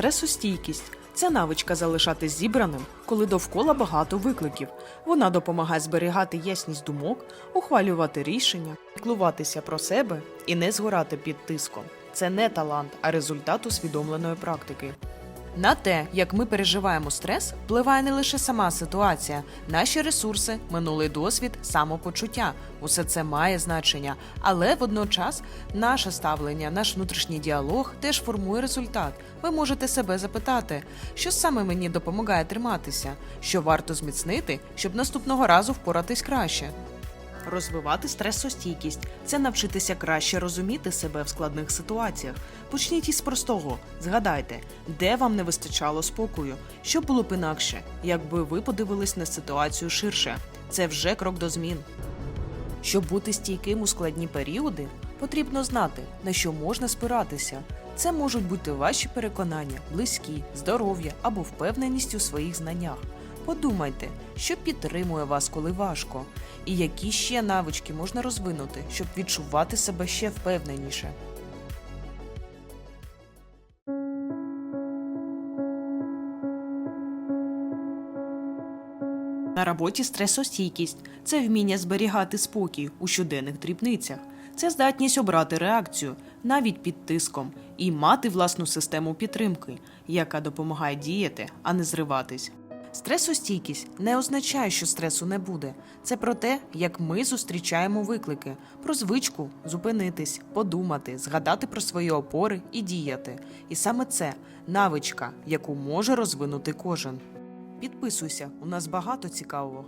Стресостійкість це навичка залишатись зібраним, коли довкола багато викликів. Вона допомагає зберігати ясність думок, ухвалювати рішення, піклуватися про себе і не згорати під тиском. Це не талант, а результат усвідомленої практики. На те, як ми переживаємо стрес, впливає не лише сама ситуація, наші ресурси, минулий досвід, самопочуття. Усе це має значення, але водночас наше ставлення, наш внутрішній діалог теж формує результат. Ви можете себе запитати, що саме мені допомагає триматися, що варто зміцнити, щоб наступного разу впоратись краще. Розвивати стресостійкість це навчитися краще розуміти себе в складних ситуаціях. Почніть із простого. Згадайте, де вам не вистачало спокою, що було б інакше, якби ви подивились на ситуацію ширше. Це вже крок до змін. Щоб бути стійким у складні періоди, потрібно знати, на що можна спиратися. Це можуть бути ваші переконання, близькі, здоров'я або впевненість у своїх знаннях. Подумайте, що підтримує вас, коли важко, і які ще навички можна розвинути, щоб відчувати себе ще впевненіше. На роботі стресостійкість це вміння зберігати спокій у щоденних дрібницях. Це здатність обрати реакцію навіть під тиском і мати власну систему підтримки, яка допомагає діяти, а не зриватись. Стресостійкість не означає, що стресу не буде. Це про те, як ми зустрічаємо виклики, про звичку зупинитись, подумати, згадати про свої опори і діяти. І саме це навичка, яку може розвинути кожен. Підписуйся, у нас багато цікавого.